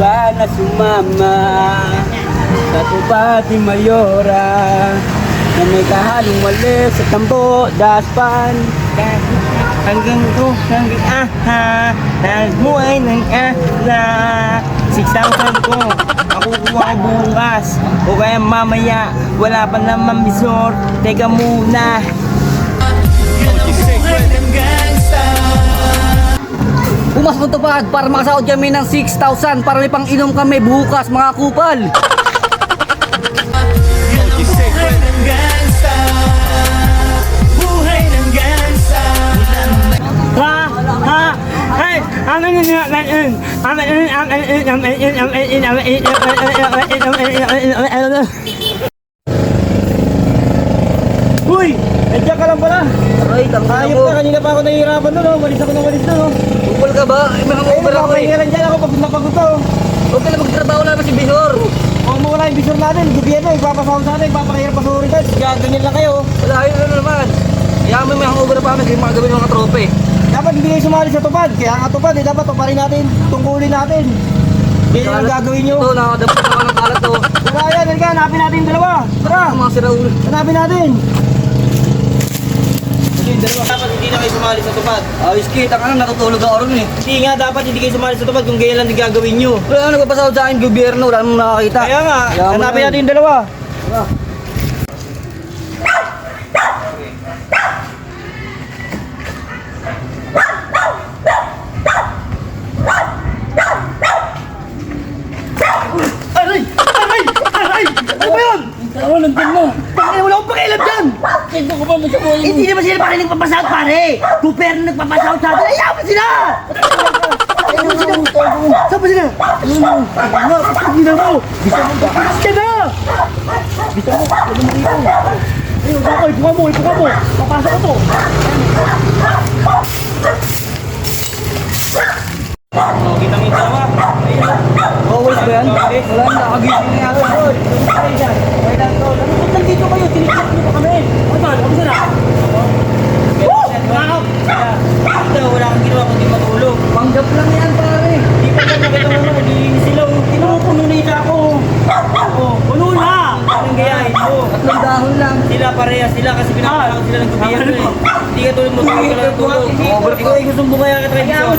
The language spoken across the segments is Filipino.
ba na sumama? Sa tupad ni Mayora Na may kahalong mali sa tambo Daspan. Hanggang ko, hanggang aha Nagmuhay ng ala. 6,000 ko Makukuha ko bukas. O kaya mamaya Wala pa naman bisor Teka muna Pumas mo tupad para makasahod kami ng 6,000 para may pang-inom kami bukas mga kupal. Uy! Nandiyan ka lang pala! Aray, tangka Ayop na, kanina pa ako nahihirapan doon, oh. Walis ako ng walis doon, oh. Kupal ka ba? Ay, mga Ayun, kupal ako eh. nakapahingalan dyan ako pag napagod to. Huwag ka na magtrabaho lang si Bihor. Kung mawala yung bisor natin, gobyerno, ipapasahod sa atin, ipapakahirap pa sa uritan. Gaganyan lang kayo. Wala, yun ano naman. Kaya may mga hangover pa kami, mga gawin mga trope. Dapat hindi kayo sumali sa tupad. Kaya nga tupad, eh, dapat tuparin natin, tungkulin natin. Ganyan ang gagawin nyo. Ito, nakadampot naman ng kalat to. Tara yan, halika, hanapin natin yung dalawa. Tara, mga siraul. hanapin natin. Yung dalawa, dapat hindi na kayo sumali sa tupad. Ayos kita ka na, natutulog ako rin eh. Hindi nga, dapat hindi kayo sumali sa tupad kung ganyan lang gagawin nyo. Wala na nagpapasahod sa akin, gobyerno, wala namang nakakita. Kaya nga, hanapin na natin yung dalawa. Aray! Aray! Aray! Ano ba yun? Tama, nandun mo. Bakit wala akong pakialam dyan? Tignan ko ba masabuhay mo? Hindi naman sila pare nagpapasahod pare! Gobyerno nagpapasahod sa atin! Ayaw mo sila! Ayaw mo sila! Saan ba sila? Ano? Ano? Pagkakina mo! Bisa mo pakilas ka na! Bisa mo! Huwag mo dito! Ayun, ako, ibuka mo, ibuka mo! Papasok ko to! Oh, kita mo yung dalawa. Always ba yan? Wala na, nakagising na yata. Ba't nandito kayo? Niyo pa kami. Ano? Ano sila? Woo! Wow! Ito, wala kang ginawa kundi matulog. Panggap lang yan, pare. Di pa ka nakita mo na, nagiinis sila. Tinupuno na isa ako. Oh, puno na! Anong gayahin mo? Tatlong dahon lang. Sila pareha sila kasi pinapalakot sila ng gobyerno eh. Hindi ka mo tulog ka lang tulog. Ikaw ay gustong bumaya ka tradisyon.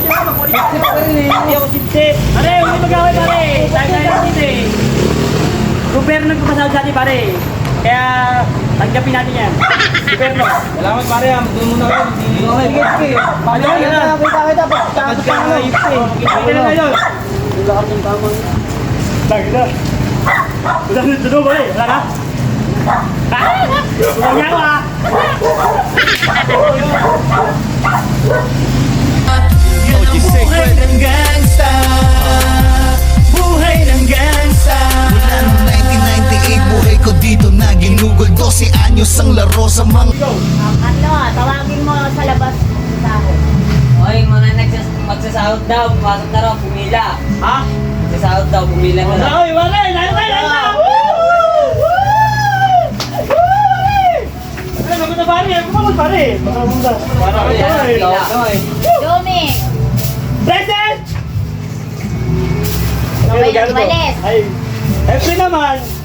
Hindi ako sipsip. Huwag mo mag-away pare. Tayo tayo natin eh. Gobyerno nagpapasahod sa atin pare. Kaya tanggapin natin yan. Gobyerno. Salamat pare ha. Magdoon muna ako. Okay, sige, sige. Ano yan? Kita kita pa. Takad ka na eh. Kita na ngayon. Wala ka ng tama. Lagi na. Udah na ba eh? Wala na? Udah nga ba? Buhay 12 anyos ang laro sa mga Ano, tawagin mo sa labas sa ako. Oy, mga nagsas magsasahod daw, pasok na raw, pumila. Ha? Magsasahod daw, pumila na lang. Oy, wala eh. Tayo na. Ano. Ano ko eh. Domi, Present! Sabay lang umalis. Ay, Siyempre naman.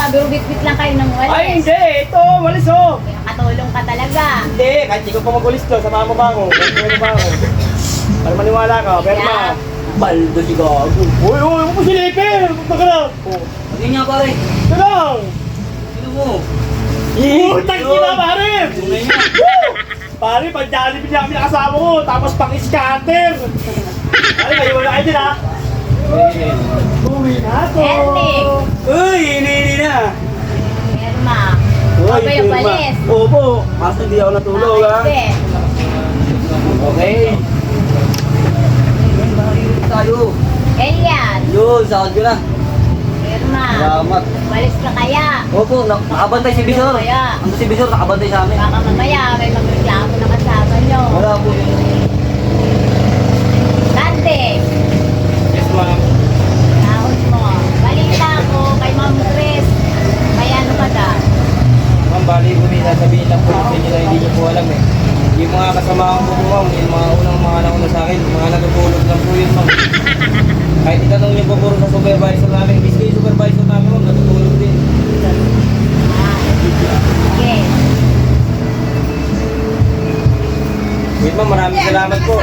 Pabirubit-bit lang kayo ng Ay, walis. hindi. Ito, walis oh. Katulong ka talaga. Hindi, kahit hindi ko pa magulis to, samahan mo ba ako? Samahan mo ba ako? Para maniwala ka, pero ma. Yeah. Baldo si Gago. Uy, uy, huwag mo silipin! Punta ka lang! Oh, Hindi niya, pare. ito lang! Sino mo? Putang ina, pare! Woo! Pare, pag Jollibee niya kami nakasama ko, tapos pang scatter! Pare, kayo wala kayo din ha? Uwi na to! Uy! Irma. Yung firma. walis. Opo, kaso hindi ako natulog ha? Hindi. Okay. Tayo. Elian. Yun, sahod ko na. Irma. Salamat. Walis ka kaya. Opo, na- nakabantay si Bisor. Ano si Bisor, nakabantay sa amin. Baka mamaya may magreklamo na kasama nyo. Wala po yun. Dante. Yes, ma'am. Sahod mo. Balita ko kay Ma'am Chris. Kaya ano ka da? Ma'am, bali ko din sasabihin lang po sa inyo na hindi niyo po alam eh. Yung mga kasama ko po ma'am, yung mga unang mga nauna sa akin, mga natutulog lang po yun ma'am. Kahit niyo po puro sa supervisor namin. Miski yung supervisor namin, ma'am, natutulog din. Ah, sige. Wait ma'am, maraming salamat po.